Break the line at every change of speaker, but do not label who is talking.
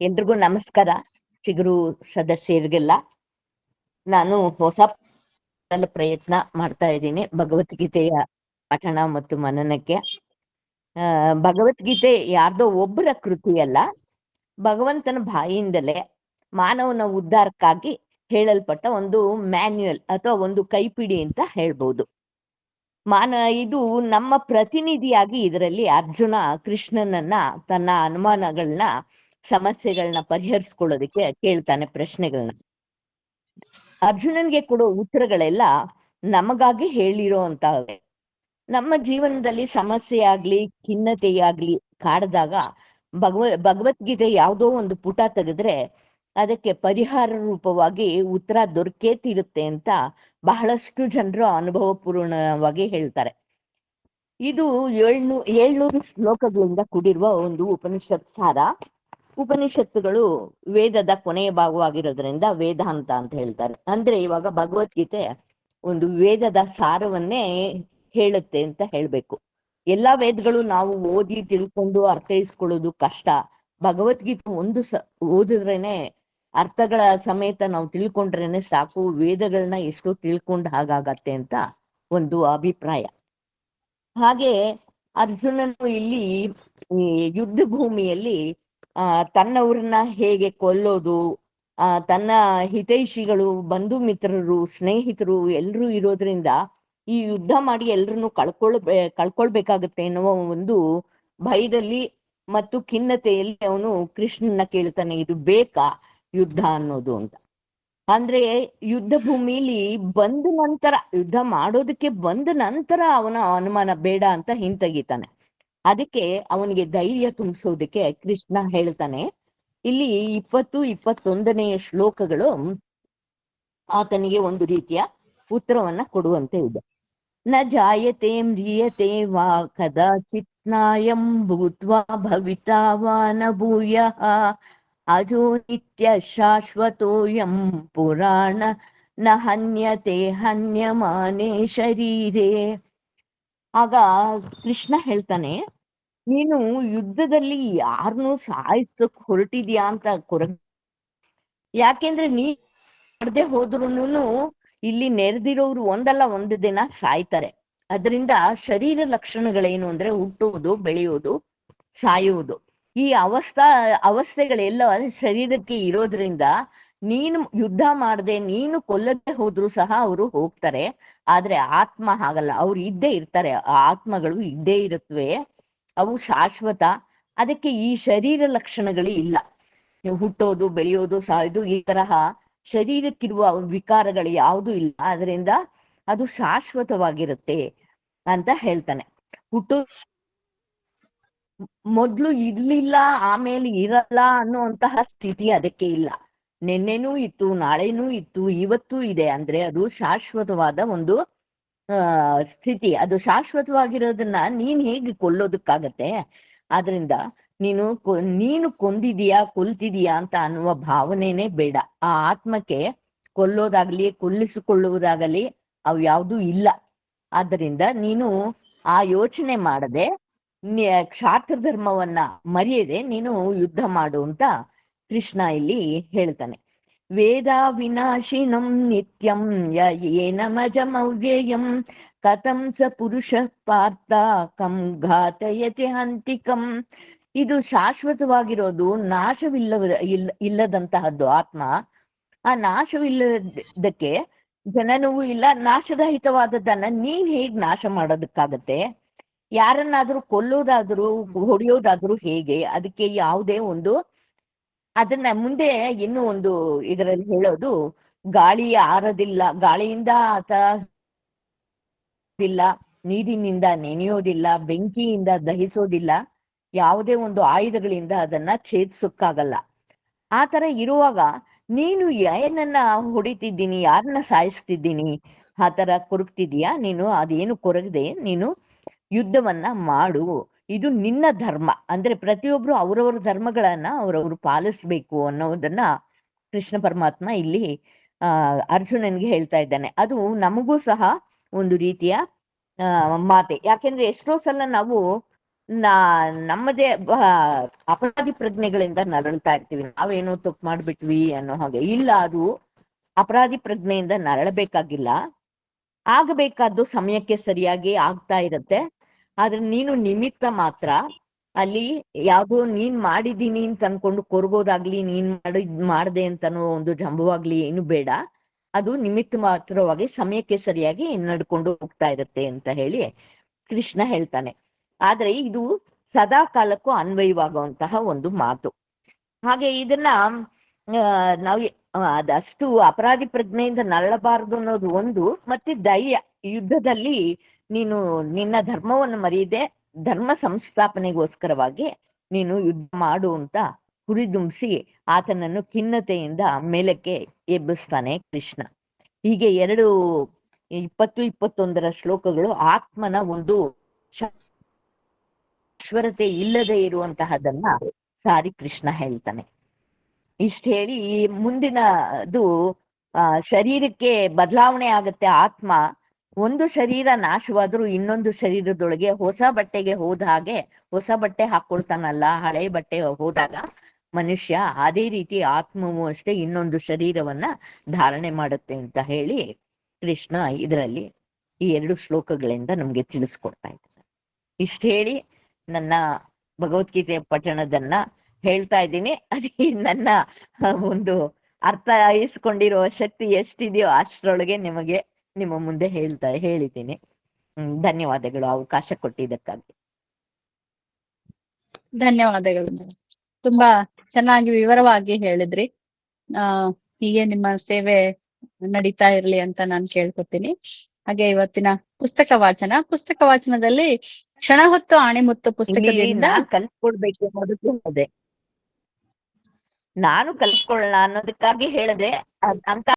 ಎಲ್ರಿಗೂ ನಮಸ್ಕಾರ. ಚಿಗುರು ಸದಸ್ಯರಿಗೆಲ್ಲ ನಾನು ಹೊಸ ಪ್ರಯತ್ನ ಮಾಡ್ತಾ ಇದ್ದೀನಿ. ಭಗವದ್ಗೀತೆಯ ಪಠಣ ಮತ್ತು ಮನನಕ್ಕೆ. ಭಗವದ್ಗೀತೆ ಯಾರ್ದೋ ಒಬ್ಬರ ಕೃತಿ ಅಲ್ಲ ಭಗವಂತನ ಬಾಯಿಯಿಂದಲೇ ಮಾನವನ ಉದ್ಧಾರಕ್ಕಾಗಿ ಹೇಳಲ್ಪಟ್ಟ ಒಂದು ಮ್ಯಾನ್ಯುಯಲ್ ಅಥವಾ ಒಂದು ಕೈಪಿಡಿ ಅಂತ ಹೇಳ್ಬೋದು. ಮಾನ, ಇದು ನಮ್ಮ ಪ್ರತಿನಿಧಿಯಾಗಿ ಇದರಲ್ಲಿ ಅರ್ಜುನ ಕೃಷ್ಣನನ್ನ ತನ್ನ ಅನುಮಾನಗಳನ್ನ ಸಮಸ್ಯೆಗಳನ್ನ ಪರಿಹರಿಸ್ಕೊಳ್ಳೋದಕ್ಕೆ ಕೇಳ್ತಾನೆ ಪ್ರಶ್ನೆಗಳನ್ನ ಅರ್ಜುನನ್ಗೆ ಕೊಡೋ ಉತ್ತರಗಳೆಲ್ಲ ನಮಗಾಗಿ ಹೇಳಿರೋ ಅಂತವೆ ನಮ್ಮ ಜೀವನದಲ್ಲಿ ಸಮಸ್ಯೆ ಆಗ್ಲಿ ಖಿನ್ನತೆಯಾಗ್ಲಿ ಕಾಡ್ದಾಗ ಭಗವ, ಭಗವದ್ಗೀತೆ ಯಾವುದೋ ಒಂದು ಪುಟ ತೆಗೆದ್ರೆ ಅದಕ್ಕೆ ಪರಿಹಾರ ರೂಪವಾಗಿ ಉತ್ತರ ದೊರಕೇ ತೀರುತ್ತೆ ಅಂತ ಬಹಳಷ್ಟು ಜನರು ಅನುಭವ ಪೂರ್ಣವಾಗಿ ಹೇಳ್ತಾರೆ. ಇದು ಏಳ್ನೂ, ಏಳ್ನೂರು ಶ್ಲೋಕಗಳಿಂದ ಕೂಡಿರುವ ಒಂದು ಉಪನಿಷತ್ ಸಾರ. ಉಪನಿಷತ್ತುಗಳು ವೇದದ ಕೊನೆಯ ಭಾಗವಾಗಿರೋದ್ರಿಂದ ವೇದಾಂತ ಅಂತ ಹೇಳ್ತಾರೆ. ಅಂದ್ರೆ ಇವಾಗ ಭಗವದ್ಗೀತೆ ಒಂದು ವೇದದ ಸಾರವನ್ನೇ ಹೇಳುತ್ತೆ ಅಂತ ಹೇಳ್ಬೇಕು. ಎಲ್ಲಾ ವೇದಗಳು ನಾವು ಓದಿ ತಿಳ್ಕೊಂಡು ಅರ್ಥೈಸ್ಕೊಳ್ಳೋದು ಕಷ್ಟ. ಭಗವದ್ಗೀತೆ ಒಂದು ಸ, ಓದಿದ್ರೇನೆ ಅರ್ಥಗಳ ಸಮೇತ ನಾವು ತಿಳ್ಕೊಂಡ್ರೇನೆ ಸಾಕು. ವೇದಗಳನ್ನ ಎಷ್ಟು ತಿಳ್ಕೊಂಡ್ ಹಾಗಾಗತ್ತೆ ಅಂತ ಒಂದು ಅಭಿಪ್ರಾಯ. ಹಾಗೆ ಅರ್ಜುನನು ಇಲ್ಲಿ ಯುದ್ಧ ಭೂಮಿಯಲ್ಲಿ ಆ ತನ್ನವ್ರನ್ನ ಹೇಗೆ ಕೊಲ್ಲೋದು, ಆ, ತನ್ನ ಹಿತೈಷಿಗಳು, ಬಂಧು ಮಿತ್ರರು, ಸ್ನೇಹಿತರು ಎಲ್ರೂ ಇರೋದ್ರಿಂದ ಈ ಯುದ್ಧ ಮಾಡಿ ಎಲ್ರನ್ನು ಕಳ್ಕೊಳ್ ಕಳ್ಕೊಳ್ಬೇಕಾಗತ್ತೆ ಎನ್ನುವ ಒಂದು ಭಯದಲ್ಲಿ ಮತ್ತು ಖಿನ್ನತೆಯಲ್ಲಿ ಅವನು ಕೃಷ್ಣನ ಕೇಳ್ತಾನೆ, ಇದು ಬೇಕಾ ಯುದ್ಧ ಅನ್ನೋದು ಅಂತ. ಅಂದ್ರೆ ಯುದ್ಧ ಭೂಮಿಲಿ ಬಂದ ನಂತರ, ಯುದ್ಧ ಮಾಡೋದಕ್ಕೆ ಬಂದ ನಂತರ ಅವನ ಅನುಮಾನ ಬೇಡ ಅಂತ ಹಿಂತೆಗಿತಾನೆ. ಅದಕ್ಕೆ ಅವನಿಗೆ ಧೈರ್ಯ ತುಂಬಿಸೋದಕ್ಕೆ ಕೃಷ್ಣ ಹೇಳ್ತಾನೆ. ಇಲ್ಲಿ ಇಪ್ಪತ್ತು, ಇಪ್ಪತ್ತೊಂದನೆಯ ಶ್ಲೋಕಗಳು ಆತನಿಗೆ ಒಂದು ರೀತಿಯ ಉತ್ತರವನ್ನ ಕೊಡುವಂತೆ ಇದೆ. ನ ಜಾಯತೆ ಮ್ರಿಯತೆ ವಾ ಕದಾಚಿತ್ ನಾಯಂ ಭೂತ್ವಾ ಭವಿತಾ ವಾ ಅಜೋ ನಿತ್ಯ ಶಾಶ್ವತೋಯಂ ಪುರಾಣ ನ ಹನ್ಯತೆ ಹನ್ಯಮಾನೆ ಶರೀರೇ. ಆಗ ಕೃಷ್ಣ ಹೇಳ್ತಾನೆ ನೀನು ಯುದ್ಧದಲ್ಲಿ ಯಾರನ್ನು ಸಾಯಿಸಕ್ ಹೊರಟಿದ್ಯಾ ಅಂತ ಕೊರ ಯಾಕೆಂದ್ರೆ ನೀ ಮಾಡದೆ ಹೋದ್ರುನು ಇಲ್ಲಿ ನೆರೆದಿರೋರು ಒಂದಲ್ಲ ಒಂದು ದಿನ ಸಾಯ್ತಾರೆ. ಅದರಿಂದ ಶರೀರ ಲಕ್ಷಣಗಳೇನು ಅಂದ್ರೆ ಹುಟ್ಟುವುದು, ಬೆಳೆಯುವುದು, ಸಾಯುವುದು. ಈ ಅವಸ್ಥಾ, ಅವಸ್ಥೆಗಳೆಲ್ಲ ಶರೀರಕ್ಕೆ ಇರೋದ್ರಿಂದ ನೀನು ಯುದ್ಧ ಮಾಡದೆ, ನೀನು ಕೊಲ್ಲದೆ ಹೋದ್ರು ಸಹ ಅವರು ಹೋಗ್ತಾರೆ. ಆದ್ರೆ ಆತ್ಮ ಹಾಗಲ್ಲ, ಅವ್ರು ಇದ್ದೇ ಇರ್ತಾರೆ. ಆ ಆತ್ಮಗಳು ಇದ್ದೇ ಇರುತ್ತವೆ ಅವು ಶಾಶ್ವತ. ಅದಕ್ಕೆ ಈ ಶರೀರ ಲಕ್ಷಣಗಳೇ ಇಲ್ಲ. ಹುಟ್ಟೋದು, ಬೆಳೆಯೋದು ಸಾಯೋದು ಈ ತರಹ ಶರೀರಕ್ಕಿರುವ ವಿಕಾರಗಳು ಯಾವುದು ಇಲ್ಲ. ಅದರಿಂದ ಅದು ಶಾಶ್ವತವಾಗಿರುತ್ತೆ ಅಂತ ಹೇಳ್ತಾನೆ. ಹುಟ್ಟು, ಮೊದ್ಲು ಇರ್ಲಿಲ್ಲ, ಆಮೇಲೆ ಇರಲ್ಲ ಅನ್ನುವಂತಹ ಸ್ಥಿತಿ ಅದಕ್ಕೆ ಇಲ್ಲ. ನಿನ್ನೆನೂ ಇತ್ತು, ನಾಳೆನೂ ಇತ್ತು, ಇವತ್ತು ಇದೆ. ಅಂದ್ರೆ ಅದು ಶಾಶ್ವತವಾದ ಒಂದು ಸ್ಥಿತಿ ಅದು ಶಾಶ್ವತವಾಗಿರೋದನ್ನ ನೀನ್ ಹೇಗೆ ಕೊಲ್ಲೋದಕ್ಕಾಗತ್ತೆ? ಆದ್ರಿಂದ ನೀನು ನೀನು ಕೊಂದಿದೀಯಾ, ಕೊಲ್ತಿದೀಯಾ ಅಂತ ಅನ್ನುವ ಭಾವನೆನೇ ಬೇಡ. ಆ ಆತ್ಮಕ್ಕೆ ಕೊಲ್ಲೋದಾಗ್ಲಿ, ಕೊಲ್ಲಿಸಿಕೊಳ್ಳುವುದಾಗಲಿ ಅವು ಯಾವುದೂ ಇಲ್ಲ. ಆದ್ದರಿಂದ ನೀನು ಆ ಯೋಚನೆ ಮಾಡದೆ ಕ್ಷಾತ್ರ ಧರ್ಮವನ್ನ ಮರೆಯದೆ ನೀನು ಯುದ್ಧ ಮಾಡು ಅಂತ ಕೃಷ್ಣ ಇಲ್ಲಿ ಹೇಳ್ತಾನೆ. ವೇದ ವಿನಾಶಿನಂ ನಿತ್ಯಂ ಏನಮಜಮವ್ಯಯಂ ಕಥಂ ಸ ಪುರುಷ ಪಾರ್ಥ ಕಂ ಘಾತಯತಿ ಹಂತಿಕಂ ಇದು ಶಾಶ್ವತವಾಗಿರೋದು ನಾಶವಿಲ್ಲ ಇಲ್ಲ ಇಲ್ಲದಂತಹದ್ದು ಆತ್ಮ. ಆ ನಾಶವಿಲ್ಲದಕ್ಕೆ ಜನನವೂ ಇಲ್ಲ, ನಾಶರಹಿತವಾದದ್ದನ್ನ ನೀವು ಹೇಗೆ ನಾಶ ಮಾಡೋದಕ್ಕಾಗತ್ತೆ? ಯಾರನ್ನಾದರೂ ಕೊಲ್ಲೋದಾದರೂ, ಹೊಡೆಯೋದಾದರೂ ಹೇಗೆ? ಅದಕ್ಕೆ ಯಾವುದೇ ಒಂದು ಅದನ್ನ ಮುಂದೆ ಇನ್ನು ಒಂದು ಇದರಲ್ಲಿ ಹೇಳೋದು ಗಾಳಿ ಆರದಿಲ್ಲ, ಗಾಳಿಯಿಂದ ಇಲ್ಲ ನೀರಿನಿಂದ ನೆನೆಯೋದಿಲ್ಲ, ಬೆಂಕಿಯಿಂದ ದಹಿಸೋದಿಲ್ಲ, ಯಾವುದೇ ಒಂದು ಆಯುಧಗಳಿಂದ ಅದನ್ನ ಛೇದಿಸೋಕ್ಕಾಗಲ್ಲ. ಆ ತರ ಇರುವಾಗ ನೀನು ಏನನ್ನ ಹೊಡಿತಿದ್ದೀನಿ, ಯಾರನ್ನ ಸಾಯಿಸ್ತಿದ್ದೀನಿ, ಆ ತರ ಕೊರಗ್ತಿದೀಯಾ ನೀನು ಅದೇನು ಕೊರಗದೆ ನೀನು ಯುದ್ಧವನ್ನ ಮಾಡು. ಇದು ನಿನ್ನ ಧರ್ಮ. ಅಂದ್ರೆ ಪ್ರತಿಯೊಬ್ರು ಅವರವರ ಧರ್ಮಗಳನ್ನ ಅವರವರು ಪಾಲಿಸ್ಬೇಕು ಅನ್ನೋದನ್ನ ಕೃಷ್ಣ ಪರಮಾತ್ಮ ಇಲ್ಲಿ, ಆ, ಅರ್ಜುನನ್ಗೆ ಹೇಳ್ತಾ ಇದ್ದಾನೆ. ಅದು ನಮಗೂ ಸಹ ಒಂದು ರೀತಿಯ ಮಾತೆ. ಯಾಕೆಂದ್ರೆ ಎಷ್ಟೋ ಸಲ ನಾವು ನಾ, ನಮ್ಮದೇ ಅಪರಾಧಿ ಪ್ರಜ್ಞೆಗಳಿಂದ ನರಳ್ತಾ ಇರ್ತೀವಿ. ನಾವೇನೋ ತಪ್ಪು ಮಾಡ್ಬಿಟ್ವಿ ಅನ್ನೋ ಹಾಗೆ. ಇಲ್ಲ, ಅದು ಅಪರಾಧಿ ಪ್ರಜ್ಞೆಯಿಂದ ನರಳಬೇಕಾಗಿಲ್ಲ. ಆಗಬೇಕಾದ್ದು ಸಮಯಕ್ಕೆ ಸರಿಯಾಗಿ ಆಗ್ತಾ ಇರತ್ತೆ. ಆದ್ರೆ ನೀನು ನಿಮಿತ್ತ ಮಾತ್ರ ಅಲ್ಲಿ ಯಾವ್ದೋ ನೀನ್ ಮಾಡಿದೀನಿ ಅಂತ ಅನ್ಕೊಂಡು ಕೊರಗೋದಾಗ್ಲಿ, ನೀನ್ ಮಾಡಿ ಮಾಡ್ದೆ ಅಂತನೋ ಒಂದು ಜಂಬವಾಗ್ಲಿ ಏನು ಬೇಡ. ಅದು ನಿಮಿತ್ತ ಮಾತ್ರವಾಗಿ ಸಮಯಕ್ಕೆ ಸರಿಯಾಗಿ ನಡ್ಕೊಂಡು ಹೋಗ್ತಾ ಇರುತ್ತೆ ಅಂತ ಹೇಳಿ ಕೃಷ್ಣ ಹೇಳ್ತಾನೆ. ಆದ್ರೆ ಇದು ಸದಾ ಕಾಲಕ್ಕೂ ಅನ್ವಯವಾಗುವಂತಹ ಒಂದು ಮಾತು. ಹಾಗೆ ಇದನ್ನ ನಾವು ಅದಷ್ಟು ಅಪರಾಧಿ ಪ್ರಜ್ಞೆಯಿಂದ ನರಳಬಾರದು ಅನ್ನೋದು ಒಂದು, ಮತ್ತೆ ಧೈರ್ಯ ಯುದ್ಧದಲ್ಲಿ ನೀನು ನಿನ್ನ ಧರ್ಮವನ್ನು ಮರೆಯದೆ ಧರ್ಮ ಸಂಸ್ಥಾಪನೆಗೋಸ್ಕರವಾಗಿ ನೀನು ಯುದ್ಧ ಮಾಡು ಅಂತ ಹುರಿದುಂಬಿಸಿ ಆತನನ್ನು ಖಿನ್ನತೆಯಿಂದ ಮೇಲಕ್ಕೆ ಎಬ್ಬಿಸ್ತಾನೆ ಕೃಷ್ಣ. ಹೀಗೆ ಎರಡು ಇಪ್ಪತ್ತು ಇಪ್ಪತ್ತೊಂದರ ಶ್ಲೋಕಗಳು ಆತ್ಮನ ಒಂದು ಈಶ್ವರತೆ ಇಲ್ಲದೆ ಇರುವಂತಹದನ್ನ ಸಾರಿ ಕೃಷ್ಣ ಹೇಳ್ತಾನೆ. ಇಷ್ಟ ಹೇಳಿ ಮುಂದಿನದು ಶರೀರಕ್ಕೆ ಬದಲಾವಣೆ ಆಗತ್ತೆ ಆತ್ಮ. ಒಂದು ಶರೀರ ನಾಶವಾದ್ರೂ ಇನ್ನೊಂದು ಶರೀರದೊಳಗೆ ಹೊಸ ಬಟ್ಟೆಗೆ ಹೋದ ಹಾಗೆ ಹೊಸ ಬಟ್ಟೆ ಹಾಕೊಳ್ತಾನಲ್ಲ, ಹಳೆ ಬಟ್ಟೆ ಹೋದಾಗ ಮನುಷ್ಯ ಅದೇ ರೀತಿ ಆತ್ಮವು ಅಷ್ಟೇ ಇನ್ನೊಂದು ಶರೀರವನ್ನ ಧಾರಣೆ ಮಾಡುತ್ತೆ ಅಂತ ಹೇಳಿ ಕೃಷ್ಣ ಇದರಲ್ಲಿ ಈ ಎರಡು ಶ್ಲೋಕಗಳಿಂದ ನಮ್ಗೆ ತಿಳಿಸ್ಕೊಡ್ತಾ ಇದ್ದಾರೆ ಇಷ್ಟ ಹೇಳಿ ನನ್ನ ಭಗವದ್ಗೀತೆ ಪಠಣದನ್ನ ಹೇಳ್ತಾ ಇದ್ದೀನಿ. ಅದೇ ನನ್ನ ಒಂದು ಅರ್ಥ ಇಸ್ಕೊಂಡಿರುವ ಶಕ್ತಿ ಎಷ್ಟಿದೆಯೋ ಅಷ್ಟರೊಳಗೆ ನಿಮಗೆ ನಿಮ್ಮ ಮುಂದೆ ಹೇಳ್ತಾ ಹೇಳಿದ್ದೀನಿ. ಧನ್ಯವಾದಗಳು ಅವಕಾಶ ಕೊಟ್ಟಿದ್ದಕ್ಕಾಗಿ.
ಧನ್ಯವಾದಗಳು ತುಂಬಾ ಚೆನ್ನಾಗಿ ವಿವರವಾಗಿ ಹೇಳಿದ್ರಿ. ಆ ಹೀಗೆ ನಿಮ್ಮ ಸೇವೆ ನಡೀತಾ ಇರ್ಲಿ ಅಂತ ನಾನು ಕೇಳ್ಕೊತೀನಿ. ಹಾಗೆ ಇವತ್ತಿನ ಪುಸ್ತಕ ವಾಚನ ಪುಸ್ತಕ ವಾಚನದಲ್ಲಿ ಕ್ಷಣ ಹೊತ್ತು ಆಣೆಮುತ್ತು ಪುಸ್ತಕದಿಂದ
ಕಲ್ಸ್ಕೊಡ್ಬೇಕು ಅನ್ನೋದಕ್ಕೂ ಅದೇ. ನಾನು ಕಲ್ಸ್ಕೊಳ್ಳೋಣ ಅನ್ನೋದಕ್ಕಾಗಿ ಹೇಳಿದೆ ಅಂತ